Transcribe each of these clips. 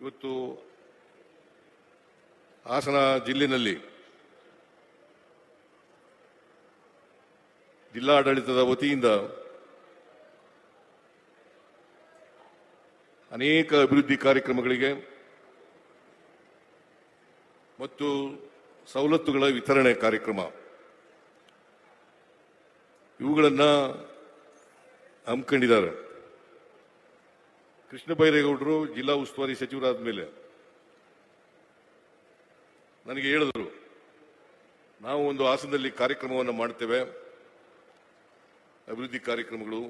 ಇವತ್ತು ಹಾಸನ ಜಿಲ್ಲೆಯಲ್ಲಿ ಜಿಲ್ಲಾಡಳಿತದ ವತಿಯಿಂದ ಅನೇಕ ಅಭಿವೃದ್ಧಿ ಕಾರ್ಯಕ್ರಮಗಳಿಗೆ ಮತ್ತು ಸವಲತ್ತುಗಳ ವಿತರಣೆ ಕಾರ್ಯಕ್ರಮ. ಇವುಗಳನ್ನು ಹಮ್ಮಿಕೊಂಡಿದ್ದಾರೆ. ಕೃಷ್ಣ ಬೈರೇಗೌಡರು ಜಿಲ್ಲಾ ಉಸ್ತುವಾರಿ ಸಚಿವರಾದ ಮೇಲೆ ನನಗೆ ಹೇಳಿದರು, ನಾವು ಒಂದು ಹಾಸನದಲ್ಲಿ ಕಾರ್ಯಕ್ರಮವನ್ನು ಮಾಡ್ತೇವೆ. ಅಭಿವೃದ್ಧಿ ಕಾರ್ಯಕ್ರಮಗಳು,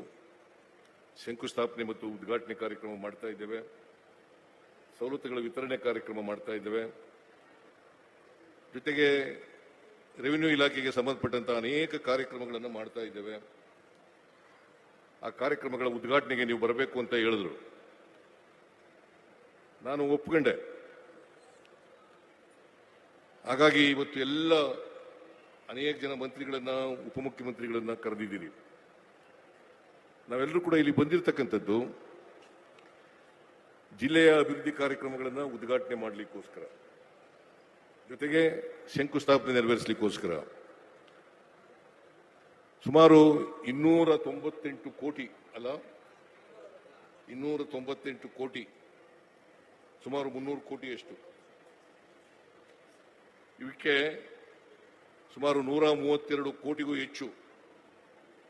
ಶಂಕುಸ್ಥಾಪನೆ ಮತ್ತು ಉದ್ಘಾಟನೆ ಕಾರ್ಯಕ್ರಮ ಮಾಡ್ತಾ ಇದ್ದೇವೆ. ಸವಲತ್ತುಗಳ ವಿತರಣೆ ಕಾರ್ಯಕ್ರಮ ಮಾಡ್ತಾ ಇದ್ದೇವೆ. ಜೊತೆಗೆ ರೆವಿನ್ಯೂ ಇಲಾಖೆಗೆ ಸಂಬಂಧಪಟ್ಟಂತಹ ಅನೇಕ ಕಾರ್ಯಕ್ರಮಗಳನ್ನು ಮಾಡ್ತಾ ಇದ್ದೇವೆ. ಆ ಕಾರ್ಯಕ್ರಮಗಳ ಉದ್ಘಾಟನೆಗೆ ನೀವು ಬರಬೇಕು ಅಂತ ಹೇಳಿದ್ರು. ನಾನು ಒಪ್ಕೊಂಡೆ. ಹಾಗಾಗಿ ಇವತ್ತು ಎಲ್ಲ ಅನೇಕ ಜನ ಮಂತ್ರಿಗಳನ್ನ, ಉಪಮುಖ್ಯಮಂತ್ರಿಗಳನ್ನ ಕರೆದಿದ್ದೀರಿ ನಾವೆಲ್ಲರೂ ಕೂಡ ಇಲ್ಲಿ ಬಂದಿರತಕ್ಕಂಥದ್ದು ಜಿಲ್ಲೆಯ ಅಭಿವೃದ್ಧಿ ಕಾರ್ಯಕ್ರಮಗಳನ್ನು ಉದ್ಘಾಟನೆ ಮಾಡಲಿಕ್ಕೋಸ್ಕರ. ಜೊತೆಗೆ ಶಂಕುಸ್ಥಾಪನೆ ನೆರವೇರಿಸಲಿಕ್ಕೋಸ್ಕರ. ಸುಮಾರು ಇನ್ನೂರ ತೊಂಬತ್ತೆಂಟು ಕೋಟಿ ಅಲ್ಲ, ಇನ್ನೂರ ತೊಂಬತ್ತೆಂಟು ಕೋಟಿ ಸುಮಾರು ಮುನ್ನೂರು ಕೋಟಿಯಷ್ಟು. ಇವಕ್ಕೆ ಸುಮಾರು ನೂರ ಮೂವತ್ತೆರಡು ಕೋಟಿಗೂ ಹೆಚ್ಚು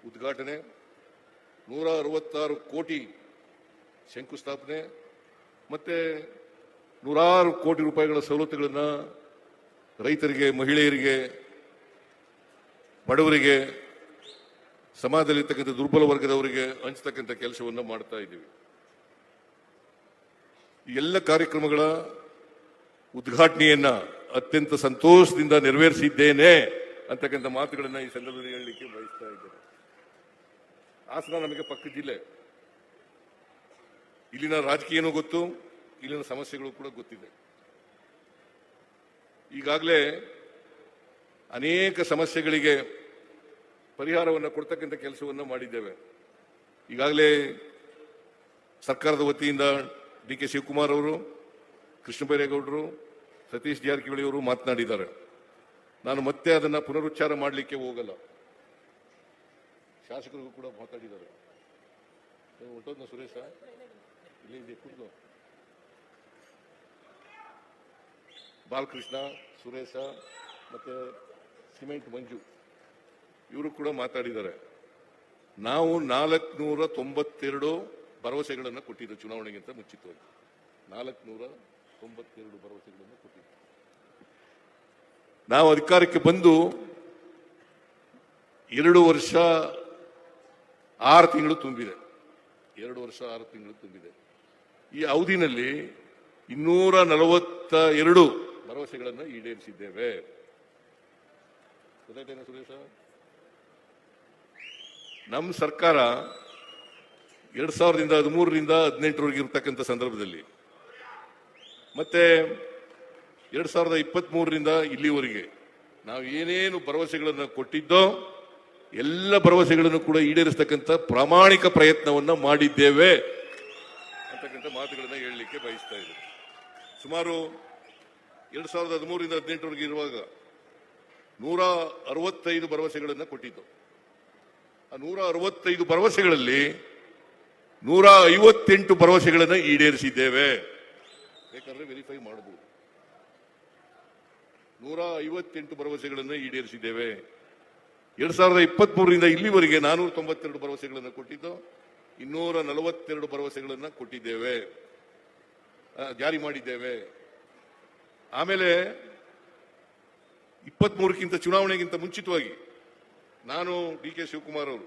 ಉದ್ಘಾಟನೆ, ನೂರ ಅರವತ್ತಾರು ಕೋಟಿ ಶಂಕುಸ್ಥಾಪನೆ ಮತ್ತೆ ನೂರಾರು ಕೋಟಿ ರೂಪಾಯಿಗಳ ಸವಲತ್ತುಗಳನ್ನು ರೈತರಿಗೆ, ಮಹಿಳೆಯರಿಗೆ, ಬಡವರಿಗೆ, ಸಮಾಜದಲ್ಲಿರ್ತಕ್ಕಂಥ ದುರ್ಬಲ ವರ್ಗದವರಿಗೆ ಹಂಚ್ತಕ್ಕಂಥ ಕೆಲಸವನ್ನು ಮಾಡ್ತಾ ಇದ್ದೀವಿ. ಎಲ್ಲ ಕಾರ್ಯಕ್ರಮಗಳ ಉದ್ಘಾಟನೆಯನ್ನ ಅತ್ಯಂತ ಸಂತೋಷದಿಂದ ನೆರವೇರಿಸಿದ್ದೇನೆ ಅಂತಕ್ಕಂಥ ಮಾತುಗಳನ್ನ ಈ ಸಂದರ್ಭದಲ್ಲಿ ಹೇಳಲಿಕ್ಕೆ ಬಯಸ್ತಾ ಇದ್ದೇನೆ. ಹಾಸನ ನಮಗೆ ಪಕ್ಕ ಜಿಲ್ಲೆ. ಇಲ್ಲಿನ ರಾಜಕೀಯನೂ ಗೊತ್ತು, ಇಲ್ಲಿನ ಸಮಸ್ಯೆಗಳು ಕೂಡ ಗೊತ್ತಿದೆ. ಈಗಾಗಲೇ ಅನೇಕ ಸಮಸ್ಯೆಗಳಿಗೆ ಪರಿಹಾರವನ್ನು ಕೊಡ್ತಕ್ಕಂಥ ಕೆಲಸವನ್ನು ಮಾಡಿದ್ದೇವೆ. ಈಗಾಗಲೇ ಸರ್ಕಾರದ ವತಿಯಿಂದ ಡಿ ಕೆ ಶಿವಕುಮಾರ್ ಅವರು, ಕೃಷ್ಣ ಬೈರೇಗೌಡರು, ಸತೀಶ್ ಜಾರಕಿಹೊಳಿ ಅವರು ಮಾತನಾಡಿದ್ದಾರೆ. ನಾನು ಮತ್ತೆ ಅದನ್ನ ಪುನರುಚ್ಚಾರ ಮಾಡಲಿಕ್ಕೆ ಹೋಗಲ್ಲ. ಶಾಸಕರಿಗೂ ಕೂಡ ಮಾತಾಡಿದ್ದಾರೆ. ಹೊಂಟೋದ್ನ ಸುರೇಶ? ಇಲ್ಲಿ ಇದೆ ಬಾಲಕೃಷ್ಣ, ಸುರೇಶ ಮತ್ತೆ ಸಿಮೆಂಟ್ ಮಂಜು, ಇವರು ಕೂಡ ಮಾತಾಡಿದ್ದಾರೆ. ನಾವು ನಾಲ್ಕುನೂರ ತೊಂಬತ್ತೆರಡು ಭರವಸೆಗಳನ್ನು ಕೊಟ್ಟಿದ್ದು ಚುನಾವಣೆಗಿಂತ ಮುಂಚಿತವಾಗಿ ನಾಲ್ಕುನೂರ ತೊಂಬತ್ತೆರಡು ಭರವಸೆಗಳನ್ನು ಕೊಟ್ಟಿದ್ದು ನಾವು ಅಧಿಕಾರಕ್ಕೆ ಬಂದು ಎರಡು ವರ್ಷ, ಆರು ತಿಂಗಳು ತುಂಬಿದೆ. ಎರಡು ವರ್ಷ, ಆರು ತಿಂಗಳು ತುಂಬಿದೆ. ಈ ಅವಧಿನಲ್ಲಿ ಇನ್ನೂರ ನಲವತ್ತ ಎರಡು ಭರವಸೆಗಳನ್ನು ಈಡೇರಿಸಿದ್ದೇವೆ. ನಮ್ಮ ಸರ್ಕಾರ ಎರಡ್ ಸಾವಿರದಿಂದ ಹದಿಮೂರರಿಂದ ಹದಿನೆಂಟರವರೆಗೆ ಇರತಕ್ಕಂಥ ಸಂದರ್ಭದಲ್ಲಿ. ಮತ್ತೆ ಎರಡ್ ಸಾವಿರದ ಇಪ್ಪತ್ತ್ ಮೂರರಿಂದ ಇಲ್ಲಿವರೆಗೆ ನಾವು ಏನೇನು ಭರವಸೆಗಳನ್ನು ಕೊಟ್ಟಿದ್ದೋ ಎಲ್ಲ ಭರವಸೆಗಳನ್ನು ಕೂಡ ಈಡೇರಿಸ್ತಕ್ಕಂಥ ಪ್ರಾಮಾಣಿಕ ಪ್ರಯತ್ನವನ್ನು ಮಾಡಿದ್ದೇವೆ ಅಂತಕ್ಕಂಥ ಮಾತುಗಳನ್ನು ಹೇಳಲಿಕ್ಕೆ ಬಯಸ್ತಾ ಇದ್ದೇನೆ. ಸುಮಾರು ಎರಡ್ ಸಾವಿರದ ಹದಿಮೂರರಿಂದ ಹದಿನೆಂಟರವರೆಗೆ ಇರುವಾಗ ನೂರ ಅರವತ್ತೈದು ಭರವಸೆಗಳನ್ನು ಕೊಟ್ಟಿದ್ದು. ಆ ನೂರ ಅರವತ್ತೈದು ಭರವಸೆಗಳಲ್ಲಿ ನೂರ ಐವತ್ತೆಂಟು ಭರವಸೆಗಳನ್ನು ಈಡೇರಿಸಿದ್ದೇವೆ. ಬೇಕಾದ್ರೆ ವೆರಿಫೈ ಮಾಡಬಹುದು ನೂರ ಐವತ್ತೆಂಟು ಭರವಸೆಗಳನ್ನು ಈಡೇರಿಸಿದ್ದೇವೆ. ಎರಡ್ ಸಾವಿರದ ಇಪ್ಪತ್ತ್ ಮೂರರಿಂದ ಇಲ್ಲಿವರೆಗೆ ನಾನೂರ ತೊಂಬತ್ತೆರಡು ಭರವಸೆಗಳನ್ನು ಕೊಟ್ಟಿದ್ದು, ಇನ್ನೂರ ನಲವತ್ತೆರಡು ಭರವಸೆಗಳನ್ನು ಕೊಟ್ಟಿದ್ದೇವೆ. ಜಾರಿ ಮಾಡಿದ್ದೇವೆ. ಆಮೇಲೆ ಇಪ್ಪತ್ತ್ ಮೂರಕ್ಕಿಂತ ಚುನಾವಣೆಗಿಂತ ಮುಂಚಿತವಾಗಿ ನಾನು ಡಿ ಕೆ ಶಿವಕುಮಾರ್ ಅವರು,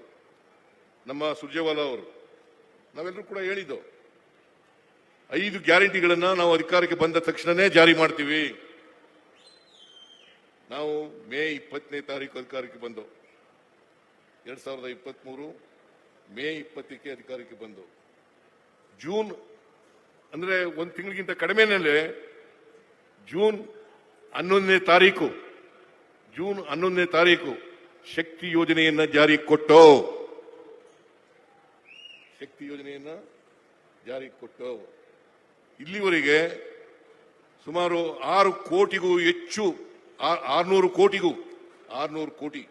ನಮ್ಮ ಸುರ್ಜೇವಾಲಾ ಅವರು ನಾವೆಲ್ಲರೂ ಕೂಡ ಹೇಳಿದ್ದು. ಐದು ಗ್ಯಾರಂಟಿಗಳನ್ನ ನಾವು ಅಧಿಕಾರಕ್ಕೆ ಬಂದ ತಕ್ಷಣನೇ ಜಾರಿ ಮಾಡ್ತೀವಿ. ನಾವು ಮೇ ಇಪ್ಪತ್ತನೇ ತಾರೀಕು ಅಧಿಕಾರಕ್ಕೆ ಬಂದು, ಎರಡ್ ಸಾವಿರದ ಇಪ್ಪತ್ತ್ ಮೂರು ಮೇ ಇಪ್ಪತ್ತಕ್ಕೆ ಅಧಿಕಾರಕ್ಕೆ ಬಂದು, ಜೂನ್ ಅಂದ್ರೆ ಒಂದು ತಿಂಗಳಿಗಿಂತ ಕಡಿಮೆನಲ್ಲೇ ಜೂನ್ ಹನ್ನೊಂದನೇ ತಾರೀಕು, ಜೂನ್ ಹನ್ನೊಂದನೇ ತಾರೀಕು ಶಕ್ತಿ ಯೋಜನೆಯನ್ನ ಜಾರಿ ಕೊಟ್ಟು ಶಕ್ತಿ ಯೋಜನೆಯನ್ನ ಜಾರಿ ಕೊಟ್ಟು ಇಲ್ಲಿವರೆಗೆ ಸುಮಾರು ಆರು ಕೋಟಿಗೂ ಹೆಚ್ಚು ಆರ್ನೂರು ಕೋಟಿಗೂ, ಆರ್ನೂರು ಕೋಟಿ,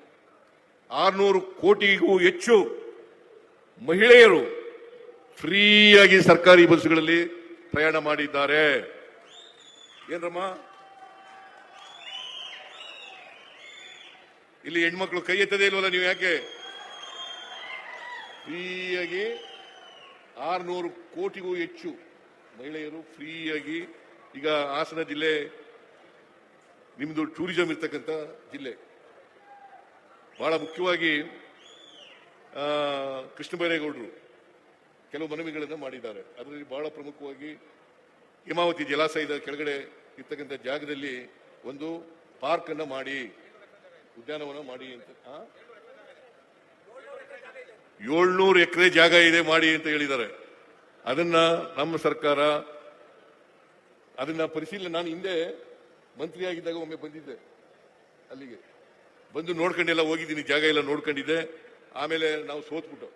ಆರ್ನೂರು ಕೋಟಿಗೂ ಹೆಚ್ಚು ಮಹಿಳೆಯರು ಫ್ರೀಯಾಗಿ ಸರ್ಕಾರಿ ಬಸ್ಗಳಲ್ಲಿ ಪ್ರಯಾಣ ಮಾಡಿದ್ದಾರೆ. ಏನ್ರಮ್ಮ? ಇಲ್ಲಿ ಹೆಣ್ಮಕ್ಳು ಕೈ ಎತ್ತದೇ ಇಲ್ವಲ್ಲ ನೀವು ಯಾಕೆ? ಫ್ರೀಯಾಗಿ ಆರ್ನೂರು ಕೋಟಿಗೂ ಹೆಚ್ಚು ಮಹಿಳೆಯರು ಫ್ರೀಯಾಗಿ ಈಗ ಹಾಸನ ಜಿಲ್ಲೆ ನಿಮ್ಮದು ಟೂರಿಸಂ ಇರ್ತಕ್ಕಂಥ ಜಿಲ್ಲೆ ಬಹಳ ಮುಖ್ಯವಾಗಿ ಕೃಷ್ಣಬೈರೇಗೌಡರು ಕೃಷ್ಣ ಬೈರೇಗೌಡರು ಕೆಲವು ಮನವಿಗಳನ್ನು ಮಾಡಿದ್ದಾರೆ ಅದರಲ್ಲಿ ಬಹಳ ಪ್ರಮುಖವಾಗಿ ಹಿಮಾವತಿ ಜಲಾಶಯದ ಕೆಳಗಡೆ ಇರ್ತಕ್ಕಂಥ ಜಾಗದಲ್ಲಿ ಒಂದು ಪಾರ್ಕನ್ನು ಮಾಡಿ, ಉದ್ಯಾನವನ ಮಾಡಿ ಅಂತ? ಏಳ್ನೂರು ಎಕರೆ ಜಾಗ ಇದೆ ಮಾಡಿ ಅಂತ ಹೇಳಿದ್ದಾರೆ. ಅದನ್ನ ನಮ್ಮ ಸರ್ಕಾರ ಅದನ್ನ ಪರಿಶೀಲನೆ, ನಾನು ಹಿಂದೆ ಮಂತ್ರಿಯಾಗಿದ್ದಾಗ ಒಮ್ಮೆ ಬಂದಿದ್ದೆ ಅಲ್ಲಿಗೆ. ಬಂದು ನೋಡ್ಕೊಂಡೆಲ್ಲ ಹೋಗಿದ್ದೀನಿ, ಜಾಗ ಎಲ್ಲ ನೋಡ್ಕೊಂಡಿದ್ದೆ. ಆಮೇಲೆ ನಾವು ಸೋತ್ಬಿಟ್ಟು.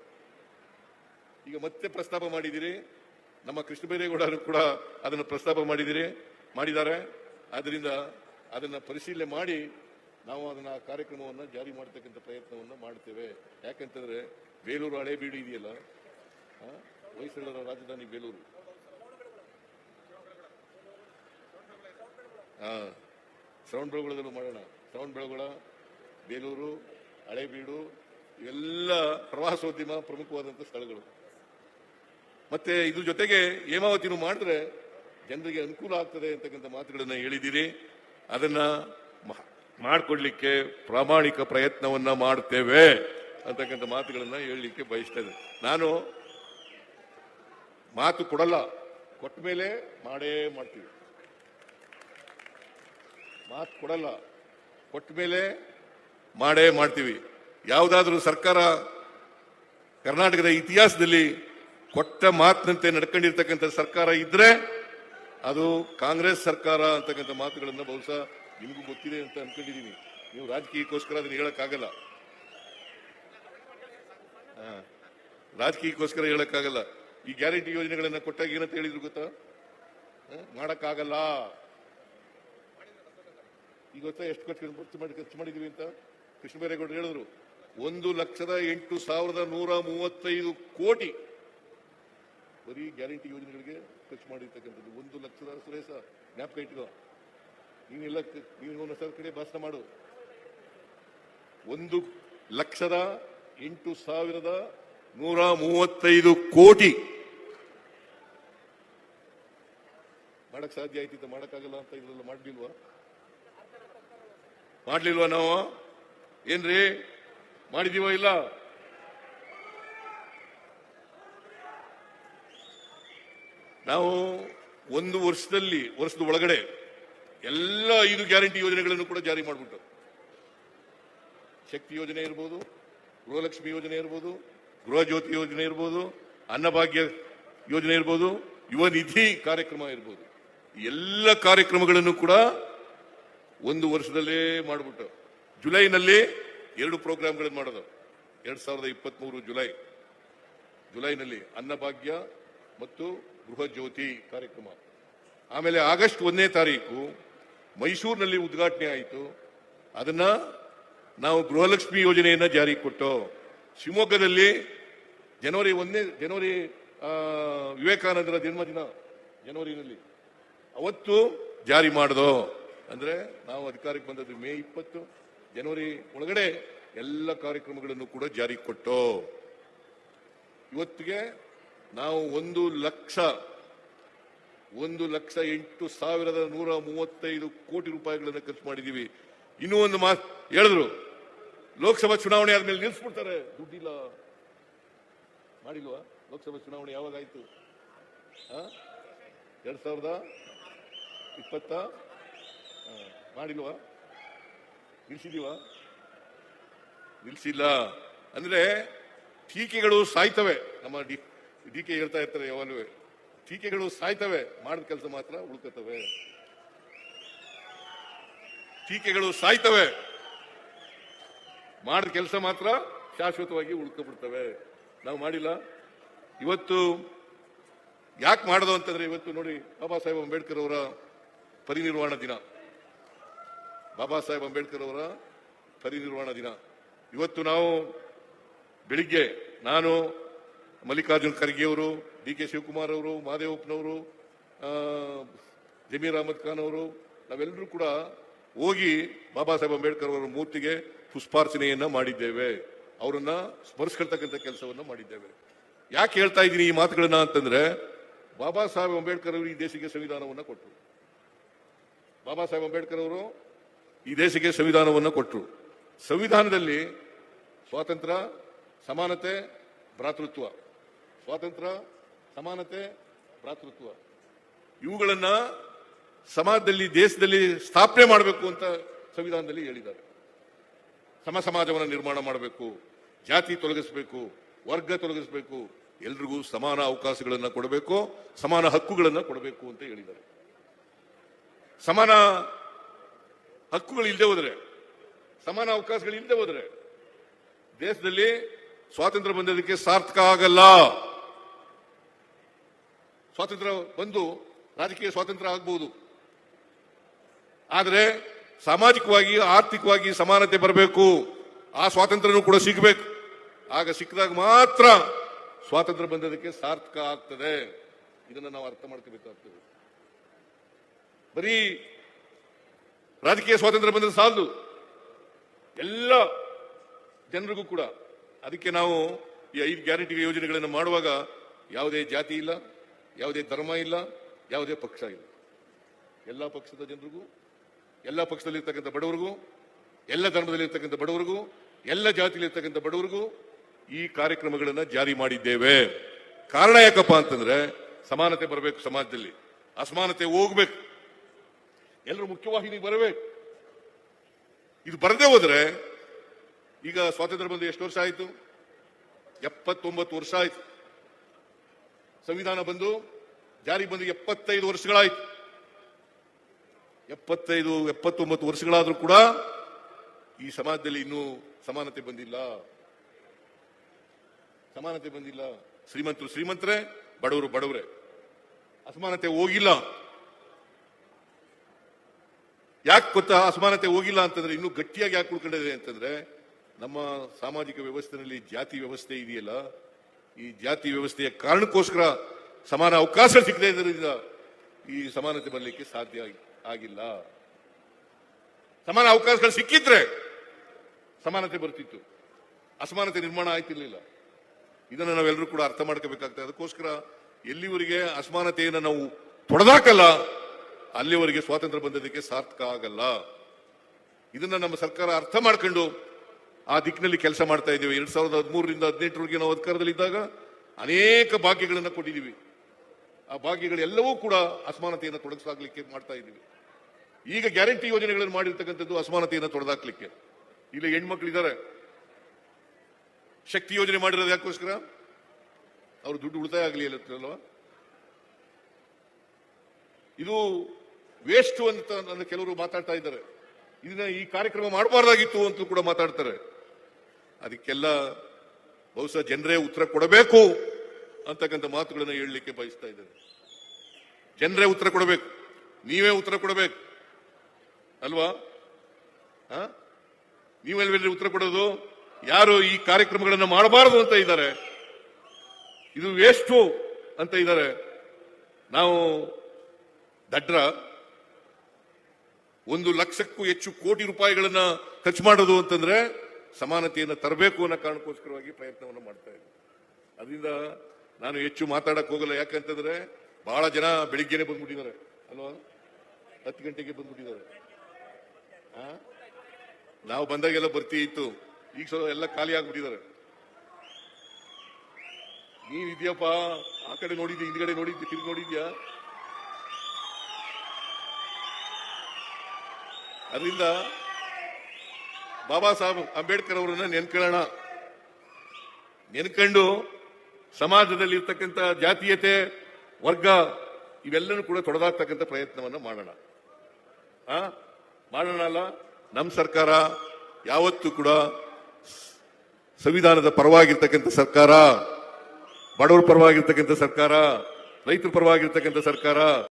ಈಗ ಮತ್ತೆ ಪ್ರಸ್ತಾಪ ಮಾಡಿದ್ದೀರಿ. ನಮ್ಮ ಕೃಷ್ಣ ಬೈರೇಗೌಡರು ಕೂಡ ಅದನ್ನು ಪ್ರಸ್ತಾಪ ಮಾಡಿದಿರಿ ಮಾಡಿದ್ದಾರೆ. ಆದ್ದರಿಂದ ಅದನ್ನ ಪರಿಶೀಲನೆ ಮಾಡಿ ನಾವು ಅದನ್ನ ಕಾರ್ಯಕ್ರಮವನ್ನು ಜಾರಿ ಮಾಡತಕ್ಕಂಥ ಪ್ರಯತ್ನವನ್ನು ಮಾಡ್ತೇವೆ. ಯಾಕಂತಂದ್ರೆ ಬೇಲೂರು ಹಳೇಬೀಡು ಇದೆಯಲ್ಲ? ಆ, ಹೊಯ್ಸಳರ ರಾಜಧಾನಿ ಬೇಲೂರು. ಹಾ. ಶ್ರವಣ ಬೆಳಗೊಳದಲ್ಲೂ ಮಾಡೋಣ. ಶ್ರವಣ ಬೆಳಗೊಳ ಬೇಲೂರು ಹಳೇಬೀಡು ಇವೆಲ್ಲ ಪ್ರವಾಸೋದ್ಯಮ ಪ್ರಮುಖವಾದಂಥ ಸ್ಥಳಗಳು. ಮತ್ತೆ ಇದ್ರ ಜೊತೆಗೆ ಹೇಮಾವತಿನೂ ಮಾಡಿದ್ರೆ ಜನರಿಗೆ ಅನುಕೂಲ ಆಗ್ತದೆ ಅಂತಕ್ಕಂಥ ಮಾತುಗಳನ್ನ ಹೇಳಿದ್ದೀರಿ. ಅದನ್ನ ಮಾಡಿಕೊಡ್ಲಿಕ್ಕೆ ಪ್ರಾಮಾಣಿಕ ಪ್ರಯತ್ನವನ್ನ ಮಾಡ್ತೇವೆ. ಅಂತಕ್ಕಂಥ ಮಾತುಗಳನ್ನ ಹೇಳಲಿಕ್ಕೆ ಬಯಸ್ತೇನೆ. ನಾನು ಮಾತು ಕೊಡಲ್ಲ, ಕೊಟ್ಟ ಮೇಲೆ ಮಾಡೇ ಮಾಡ್ತೀವಿ. ಮಾತು ಕೊಡಲ್ಲ, ಕೊಟ್ಟ ಮೇಲೆ ಮಾಡೇ ಮಾಡ್ತೀವಿ. ಯಾವುದಾದ್ರೂ ಸರ್ಕಾರ ಕರ್ನಾಟಕದ ಇತಿಹಾಸದಲ್ಲಿ ಕೊಟ್ಟ ಮಾತಿನಂತೆ ನಡ್ಕೊಂಡಿರ್ತಕ್ಕಂಥ ಸರ್ಕಾರ ಇದ್ರೆ ಅದು ಕಾಂಗ್ರೆಸ್ ಸರ್ಕಾರ ಅಂತಕ್ಕಂಥ ಮಾತುಗಳನ್ನ ಬಹುಶಃ ನಿಮಗೂ ಗೊತ್ತಿದೆ ಅಂತ ಅನ್ಕೊಂಡಿದ್ದೀನಿ. ನೀವು ರಾಜಕೀಯಕ್ಕೋಸ್ಕರ ಅದನ್ನ ಹೇಳಕ್ಕಾಗಲ್ಲ. ರಾಜಕೀಯಕ್ಕೋಸ್ಕರ ಹೇಳಕ್ಕಾಗಲ್ಲ. ಈ ಗ್ಯಾರಂಟಿ ಯೋಜನೆಗಳನ್ನ ಕೊಟ್ಟಾಗ ಏನಂತ ಹೇಳಿದ್ರು ಗೊತ್ತಾ? ಮಾಡಕ್ಕಾಗಲ್ಲ. ಈಗ ಗೊತ್ತಾ ಎಷ್ಟು ಖರ್ಚು ಖರ್ಚು ಮಾಡಿ ಖರ್ಚು ಮಾಡಿದೀವಿ ಅಂತ? ಕೃಷ್ಣ ಬೈರೇಗೌಡರು ಹೇಳಿದ್ರು, ಒಂದು ಲಕ್ಷದ ಎಂಟು ಸಾವಿರದ ನೂರ ಮೂವತ್ತೈದು ಕೋಟಿ ಬರೀ ಗ್ಯಾರಂಟಿ ಯೋಜನೆಗಳಿಗೆ ಖರ್ಚು ಮಾಡಿರ್ತಕ್ಕಂಥದ್ದು. ಒಂದು ಲಕ್ಷದ ಸುರೇಶ, ಜ್ಞಾಪಕ ಇಟ್ಕೋ. ನೀನೆಲ್ಲ ನೀನು ಒಂದು ಸಾವಿರ ಕಡೆ ಭಾಷಣ ಮಾಡು. ಒಂದು ಲಕ್ಷದ ಎಂಟು ಸಾವಿರದ ನೂರ ಮೂವತ್ತೈದು ಕೋಟಿ. ಮಾಡಕ್ ಸಾಧ್ಯ ಆಯ್ತಿತ್ತ, ಮಾಡಕ್ಕಾಗಲ್ಲ ಅಂತ ಇದ್ರಲ್ಲ ಮಾಡ್ಲಿಲ್ವಾ? ಮಾಡ್ಲಿಲ್ವಾ ನಾವು? ಏನ್ರಿ? ಮಾಡಿದೀವ ಇಲ್ಲ? ನಾವು ಒಂದು ವರ್ಷದಲ್ಲಿ, ವರ್ಷದ ಒಳಗಡೆ ಎಲ್ಲ ಐದು ಗ್ಯಾರಂಟಿ ಯೋಜನೆಗಳನ್ನು ಕೂಡ ಜಾರಿ ಮಾಡಿಬಿಟ್ಟು. ಶಕ್ತಿ ಯೋಜನೆ ಇರ್ಬೋದು ಗೃಹಲಕ್ಷ್ಮಿ ಯೋಜನೆ ಇರ್ಬೋದು ಗೃಹ ಜ್ಯೋತಿ ಯೋಜನೆ ಇರ್ಬೋದು, ಅನ್ನಭಾಗ್ಯ ಯೋಜನೆ ಇರ್ಬೋದು, ಯುವ ನಿಧಿ ಕಾರ್ಯಕ್ರಮ ಇರ್ಬೋದು. ಎಲ್ಲ ಕಾರ್ಯಕ್ರಮಗಳನ್ನು ಕೂಡ ಒಂದು ವರ್ಷದಲ್ಲೇ ಮಾಡಿಬಿಟ್ಟು, ಜುಲೈನಲ್ಲಿ ಎರಡು ಪ್ರೋಗ್ರಾಮ್ಗಳನ್ನು ಮಾಡೋದು. ಎರಡ್ ಸಾವಿರದ ಇಪ್ಪತ್ಮೂರು ಜುಲೈ. ಜುಲೈನಲ್ಲಿ ಅನ್ನಭಾಗ್ಯ ಮತ್ತು ಗೃಹ ಜ್ಯೋತಿ ಕಾರ್ಯಕ್ರಮ. ಆಮೇಲೆ ಆಗಸ್ಟ್ ಒಂದನೇ ತಾರೀಕು ಮೈಸೂರಿನಲ್ಲಿ ಉದ್ಘಾಟನೆ ಆಯಿತು. ಅದನ್ನ ನಾವು ಗೃಹಲಕ್ಷ್ಮಿ ಯೋಜನೆಯನ್ನ ಜಾರಿ ಕೊಟ್ಟು ಶಿವಮೊಗ್ಗದಲ್ಲಿ ಜನವರಿ ಒಂದನೇ ಜನವರಿ ವಿವೇಕಾನಂದರ ಜನ್ಮದಿನ ಜನವರಿನಲ್ಲಿ ಅವತ್ತು ಜಾರಿ ಮಾಡಿದೋ. ಅಂದ್ರೆ ನಾವು ಅಧಿಕಾರಕ್ಕೆ ಬಂದದ್ದು ಮೇ ಇಪ್ಪತ್ತು, ಜನವರಿ ಒಳಗಡೆ ಎಲ್ಲ ಕಾರ್ಯಕ್ರಮಗಳನ್ನು ಕೂಡ ಜಾರಿ ಕೊಟ್ಟು ಇವತ್ತಿಗೆ ನಾವು ಒಂದು ಲಕ್ಷ ಒಂದು ಲಕ್ಷ ಎಂಟು ಸಾವಿರದ ನೂರ ಮೂವತ್ತೈದು ಕೋಟಿ ರೂಪಾಯಿಗಳನ್ನು ಖರ್ಚು ಮಾಡಿದ್ದೀವಿ. ಇನ್ನೂ ಒಂದು ಮಾತು ಹೇಳಿದ್ರು. ಲೋಕಸಭಾ ಚುನಾವಣೆ ಆದ್ಮೇಲೆ ನಿಲ್ಲಿಸ್ಬಿಡ್ತಾರೆ ದುಡ್ಡಿಲ್ಲ. ಮಾಡಿಲ್ವಾ? ಲೋಕಸಭಾ ಚುನಾವಣೆ ಯಾವಾಗಾಯ್ತು? ಎರಡ್ ಸಾವಿರದ ಇಪ್ಪತ್ತ? ಮಾಡಿಲ್ವಾ? ನಿಲ್ಸಿದೀವಾ ನಿಲ್ಸಿಲ್ಲ. ಅಂದ್ರೆ ಟೀಕೆಗಳು ಸಾಯ್ತವೆ. ನಮ್ಮ ಡಿ ಡಿ ಕೆ ಹೇಳ್ತಾ ಇರ್ತಾರೆ ಯಾವಾಗಲೂ. ಟೀಕೆಗಳು ಸಾಯ್ತವೆ. ಮಾಡಿದ ಕೆಲಸ ಮಾತ್ರ ಉಳ್ಕತ್ತವೆ ಟೀಕೆಗಳು ಸಾಯ್ತವೆ. ಮಾಡಿದ ಕೆಲಸ ಮಾತ್ರ ಶಾಶ್ವತವಾಗಿ ಉಳ್ಕೊಬಿಡ್ತವೆ. ನಾವು ಮಾಡಿಲ್ಲ. ಇವತ್ತು ಯಾಕೆ ಮಾಡೋದು ಅಂತಂದ್ರೆ ಇವತ್ತು ನೋಡಿ ಬಾಬಾ ಸಾಹೇಬ್ ಅಂಬೇಡ್ಕರ್ ಅವರ ಪರಿನಿರ್ವಾಣ ದಿನ. ಬಾಬಾ ಸಾಹೇಬ್ ಅಂಬೇಡ್ಕರ್ ಅವರ ಪರಿನಿರ್ವಾಣ ದಿನ. ಇವತ್ತು ನಾವು ಬೆಳಿಗ್ಗೆ ನಾನು ಮಲ್ಲಿಕಾರ್ಜುನ್ ಖರ್ಗೆ ಅವರು, ಡಿ ಕೆ ಶಿವಕುಮಾರ್ ಅವರು ಮಹಾದೇವಪ್ಪನವರು ಜಮೀರ್ ಅಹಮದ್ ಖಾನ್ ಅವರು, ನಾವೆಲ್ಲರೂ ಕೂಡ ಹೋಗಿ ಬಾಬಾ ಸಾಹೇಬ್ ಅಂಬೇಡ್ಕರ್ ಅವರ ಮೂರ್ತಿಗೆ ಪುಷ್ಪಾರ್ಚನೆಯನ್ನ ಮಾಡಿದ್ದೇವೆ. ಅವರನ್ನ ಸ್ಮರಿಸ್ಕೊಳ್ತಕ್ಕಂಥ ಕೆಲಸವನ್ನ ಮಾಡಿದ್ದೇವೆ. ಯಾಕೆ ಹೇಳ್ತಾ ಇದ್ದೀನಿ ಈ ಮಾತುಗಳನ್ನ ಅಂತಂದ್ರೆ, ಬಾಬಾ ಸಾಹೇಬ್ ಅಂಬೇಡ್ಕರ್ ಅವರು ಈ ದೇಶಕ್ಕೆ ಸಂವಿಧಾನವನ್ನ ಕೊಟ್ಟರು ಬಾಬಾ ಸಾಹೇಬ್ ಅಂಬೇಡ್ಕರ್ ಅವರು ಈ ದೇಶಕ್ಕೆ ಸಂವಿಧಾನವನ್ನ ಕೊಟ್ಟರು ಸಂವಿಧಾನದಲ್ಲಿ ಸ್ವಾತಂತ್ರ್ಯ, ಸಮಾನತೆ, ಭ್ರಾತೃತ್ವ. ಸ್ವಾತಂತ್ರ್ಯ, ಸಮಾನತೆ, ಭ್ರಾತೃತ್ವ. ಇವುಗಳನ್ನ ಸಮಾಜದಲ್ಲಿ, ದೇಶದಲ್ಲಿ ಸ್ಥಾಪನೆ ಮಾಡಬೇಕು ಅಂತ ಸಂವಿಧಾನದಲ್ಲಿ ಹೇಳಿದ್ದಾರೆ. ಸಮ ಸಮಾಜವನ್ನು ನಿರ್ಮಾಣ ಮಾಡಬೇಕು, ಜಾತಿ ತೊಲಗಿಸಬೇಕು, ವರ್ಗ ತೊಲಗಿಸಬೇಕು, ಎಲ್ರಿಗೂ ಸಮಾನ ಅವಕಾಶಗಳನ್ನು ಕೊಡಬೇಕು, ಸಮಾನ ಹಕ್ಕುಗಳನ್ನು ಕೊಡಬೇಕು ಅಂತ ಹೇಳಿದ್ದಾರೆ. ಸಮಾನ ಹಕ್ಕುಗಳು ಇಲ್ಲದೆ ಹೋದ್ರೆ, ಸಮಾನ ಅವಕಾಶಗಳು ಇಲ್ಲದೆ ಹೋದ್ರೆ, ದೇಶದಲ್ಲಿ ಸ್ವಾತಂತ್ರ್ಯ ಬಂದದಕ್ಕೆ ಸಾರ್ಥಕ ಆಗಲ್ಲ. ಸ್ವಾತಂತ್ರ್ಯ ಬಂದು ರಾಜಕೀಯ ಸ್ವಾತಂತ್ರ್ಯ ಆಗಬಹುದು ಆದರೆ ಸಾಮಾಜಿಕವಾಗಿ, ಆರ್ಥಿಕವಾಗಿ ಸಮಾನತೆ ಬರಬೇಕು. ಆ ಸ್ವಾತಂತ್ರ್ಯನೂ ಕೂಡ ಸಿಗಬೇಕು. ಆಗ ಸಿಕ್ಕಿದಾಗ ಮಾತ್ರ ಸ್ವಾತಂತ್ರ್ಯ ಬಂದದಕ್ಕೆ ಸಾರ್ಥಕ ಆಗ್ತದೆ. ಇದನ್ನು ನಾವು ಅರ್ಥ ಮಾಡ್ಕೋಬೇಕಾಗ್ತದೆ. ಬರೀ ರಾಜಕೀಯ ಸ್ವಾತಂತ್ರ್ಯ ಬಂದ ಸಾಲದು. ಎಲ್ಲ ಜನರಿಗೂ ಕೂಡ. ಅದಕ್ಕೆ ನಾವು ಈ ಐದು ಗ್ಯಾರಂಟಿ ಯೋಜನೆಗಳನ್ನು ಮಾಡುವಾಗ ಯಾವುದೇ ಜಾತಿ ಇಲ್ಲ, ಯಾವುದೇ ಧರ್ಮ ಇಲ್ಲ, ಯಾವುದೇ ಪಕ್ಷ ಇಲ್ಲ. ಎಲ್ಲ ಪಕ್ಷದ ಜನರಿಗೂ ಎಲ್ಲ ಪಕ್ಷದಲ್ಲಿರ್ತಕ್ಕಂಥ ಬಡವರಿಗೂ, ಎಲ್ಲ ಧರ್ಮದಲ್ಲಿರ್ತಕ್ಕಂಥ ಬಡವರಿಗೂ, ಎಲ್ಲ ಜಾತಿಯಲ್ಲಿರ್ತಕ್ಕಂಥ ಬಡವರಿಗೂ ಈ ಕಾರ್ಯಕ್ರಮಗಳನ್ನು ಜಾರಿ ಮಾಡಿದ್ದೇವೆ. ಕಾರಣ ಯಾಕಪ್ಪ ಅಂತಂದ್ರೆ ಸಮಾನತೆ ಬರಬೇಕು ಸಮಾಜದಲ್ಲಿ. ಅಸಮಾನತೆ ಹೋಗ್ಬೇಕು. ಎಲ್ಲರೂ ಮುಖ್ಯವಾಹಿನಿಗೆ ಬರಬೇಕು. ಇದು ಬರದೇ ಹೋದ್ರೆ ಈಗ ಸ್ವಾತಂತ್ರ್ಯ ಬಂದು ಎಷ್ಟು ವರ್ಷ ಆಯಿತು? ಎಪ್ಪತ್ತೊಂಬತ್ತು ವರ್ಷ ಆಯ್ತು. ಸಂವಿಧಾನ ಬಂದು ಜಾರಿಗೆ ಬಂದು ಎಪ್ಪತ್ತೈದು ವರ್ಷಗಳಾಯ್ತು. ಎಪ್ಪತ್ತೈದು, ಎಪ್ಪತ್ತೊಂಬತ್ತು ವರ್ಷಗಳಾದರೂ ಕೂಡ ಈ ಸಮಾಜದಲ್ಲಿ ಇನ್ನೂ ಸಮಾನತೆ ಬಂದಿಲ್ಲ. ಸಮಾನತೆ ಬಂದಿಲ್ಲ. ಶ್ರೀಮಂತರು ಶ್ರೀಮಂತರೇ, ಬಡವರು ಬಡವರೇ. ಅಸಮಾನತೆ ಹೋಗಿಲ್ಲ. ಯಾಕೆ ಗೊತ್ತಾ? ಅಸಮಾನತೆ ಹೋಗಿಲ್ಲ ಅಂತಂದ್ರೆ ಇನ್ನೂ ಗಟ್ಟಿಯಾಗಿ ಯಾಕೆ ಉಳ್ಕೊಂಡಿದೆ ಅಂತಂದ್ರೆ ನಮ್ಮ ಸಾಮಾಜಿಕ ವ್ಯವಸ್ಥೆಯಲ್ಲಿ ಜಾತಿ ವ್ಯವಸ್ಥೆ ಇದೆಯಲ್ಲ, ಈ ಜಾತಿ ವ್ಯವಸ್ಥೆಯ ಕಾರಣಕ್ಕೋಸ್ಕರ ಸಮಾನ ಅವಕಾಶ ಸಿಗದೇ ಇದರಿಂದ ಈ ಸಮಾನತೆ ಬರಲಿಕ್ಕೆ ಸಾಧ್ಯ ಆಗಿ- ಆಗಿಲ್ಲ. ಸಮಾನ ಅವಕಾಶಗಳು ಸಿಕ್ಕಿದ್ರೆ ಸಮಾನತೆ ಬರ್ತಿತ್ತು. ಅಸಮಾನತೆ ನಿರ್ಮಾಣ ಆಯ್ತಿರ್ಲಿಲ್ಲ. ಇದನ್ನು ನಾವೆಲ್ಲರೂ ಕೂಡ ಅರ್ಥ ಮಾಡ್ಕೋಬೇಕಾಗ್ತದೆ. ಅದಕ್ಕೋಸ್ಕರ ಎಲ್ಲಿವರೆಗೆ ಅಸಮಾನತೆಯನ್ನು ನಾವು ತೊಡೆದಾಕಲ್ಲ, ಅಲ್ಲಿವರೆಗೆ ಸ್ವಾತಂತ್ರ್ಯ ಬಂದದಕ್ಕೆ ಸಾರ್ಥಕ ಆಗಲ್ಲ. ಇದನ್ನ ನಮ್ಮ ಸರ್ಕಾರ ಅರ್ಥ ಮಾಡ್ಕೊಂಡು ಆ ದಿಕ್ಕಿನಲ್ಲಿ ಕೆಲಸ ಮಾಡ್ತಾ ಇದ್ದೀವಿ ಎರಡ್ ಸಾವಿರದ ಹದಿಮೂರರಿಂದ ಹದಿನೆಂಟರವರೆಗೆ ನಾವು ಅಧಿಕಾರದಲ್ಲಿದ್ದಾಗ ಅನೇಕ ಭಾಗ್ಯಗಳನ್ನು ಕೊಟ್ಟಿದ್ದೀವಿ ಆ ಭಾಗ್ಯಗಳೆಲ್ಲವೂ ಕೂಡ ಅಸಮಾನತೆಯನ್ನು ತೊಡಗಿಸಾಗಲಿಕ್ಕೆ ಮಾಡ್ತಾ ಇದ್ದೀವಿ. ಈಗ ಗ್ಯಾರಂಟಿ ಯೋಜನೆಗಳನ್ನು ಮಾಡಿರ್ತಕ್ಕಂಥದ್ದು ಅಸಮಾನತೆಯನ್ನು ತೊಡೆದಾಕ್ಲಿಕ್ಕೆ ಇಲ್ಲಿ ಹೆಣ್ಮಕ್ಳಿದ್ದಾರೆ. ಶಕ್ತಿ ಯೋಜನೆ ಮಾಡಿರೋದು ಯಾಕೋಸ್ಕರ? ಅವರು ದುಡ್ಡು ಉಳಿತಾಯ ಆಗಲಿ ಅಲ್ವಾ? ಇದು ವೇಸ್ಟ್ ಅಂತ ನನ್ನ ಕೆಲವರು ಮಾತಾಡ್ತಾ ಇದ್ದಾರೆ. ಇದನ್ನ ಈ ಕಾರ್ಯಕ್ರಮ ಮಾಡಬಾರ್ದಾಗಿತ್ತು ಅಂತ ಕೂಡ ಮಾತಾಡ್ತಾರೆ. ಅದಕ್ಕೆಲ್ಲ ಬಹುಶಃ ಜನರೇ ಉತ್ತರ ಕೊಡಬೇಕು. ಅಂತಕ್ಕಂಥ ಮಾತುಗಳನ್ನು ಹೇಳಲಿಕ್ಕೆ ಬಯಸ್ತಾ ಇದ್ದೇನೆ. ಜನರೇ ಉತ್ತರ ಕೊಡಬೇಕು. ನೀವೇ ಉತ್ತರ ಕೊಡಬೇಕು. ಅಲ್ವಾ? ನೀವೆಲ್ಲ ಉತ್ತರ ಕೊಡೋದು? ಯಾರು ಈ ಕಾರ್ಯಕ್ರಮಗಳನ್ನು ಮಾಡಬಾರದು ಅಂತ ಇದ್ದಾರೆ? ಇದು ವೇಸ್ಟು ಅಂತ ಇದ್ದಾರೆ. ನಾವು ದಡ್ರ ಒಂದು ಲಕ್ಷಕ್ಕೂ ಹೆಚ್ಚು ಕೋಟಿ ರೂಪಾಯಿಗಳನ್ನ ಖರ್ಚು ಮಾಡೋದು ಅಂತಂದ್ರೆ ಸಮಾನತೆಯನ್ನು ತರಬೇಕು ಅನ್ನೋ ಕಾರಣಕ್ಕೋಸ್ಕರವಾಗಿ ಪ್ರಯತ್ನವನ್ನು ಮಾಡ್ತಾ ಇದ್ದೀವಿ. ಅದರಿಂದ ನಾನು ಹೆಚ್ಚು ಮಾತಾಡಕ್ ಹೋಗಲ್ಲ. ಯಾಕಂತಂದ್ರೆ ಬಹಳ ಜನ ಬೆಳಿಗ್ಗೆನೆ ಬಂದ್ಬಿಟ್ಟಿದ್ದಾರೆ. ಅಲ್ವಾ? ಹತ್ತು ಗಂಟೆಗೆ ಬಂದ್ಬಿಟ್ಟಿದ್ದಾರೆ? ನಾವು ಬಂದಾಗೆಲ್ಲ ಬರ್ತಿ ಇತ್ತು. ಈಗ ಸ್ವಲ್ಪ ಎಲ್ಲ ಖಾಲಿ ಆಗ್ಬಿಟ್ಟಿದ್ದಾರೆ. ನೀವ್ ಇದೆಯಪ್ಪ? ಆ ಕಡೆ ನೋಡಿದ್ಯಾ? ಹಿಂದ್ಗಡೆ ನೋಡಿದ್ಯಾ? ತಿರುಗಿ ನೋಡಿದ್ಯಾ? ಅದರಿಂದ ಬಾಬಾ ಸಾಹೇಬ್ ಅಂಬೇಡ್ಕರ್ ಅವರನ್ನ ನೆನ್ಕೊಳ್ಳೋಣ ನೆನ್ಕೊಂಡು ಸಮಾಜದಲ್ಲಿ ಇರ್ತಕ್ಕಂಥ ಜಾತೀಯತೆ, ವರ್ಗ, ಇವೆಲ್ಲನೂ ಕೂಡ ತೊಡೆದಾಕ್ತಕ್ಕಂಥ ಪ್ರಯತ್ನವನ್ನು ಮಾಡೋಣ. ಆ? ಮಾಡೋಣ ಅಲ್ಲ? ನಮ್ಮ ಸರ್ಕಾರ ಯಾವತ್ತೂ ಕೂಡ ಸಂವಿಧಾನದ ಪರವಾಗಿರ್ತಕ್ಕಂಥ ಸರ್ಕಾರ, ಬಡವರ ಪರವಾಗಿರ್ತಕ್ಕಂಥ ಸರ್ಕಾರ, ರೈತರ ಪರವಾಗಿರ್ತಕ್ಕಂಥ ಸರ್ಕಾರ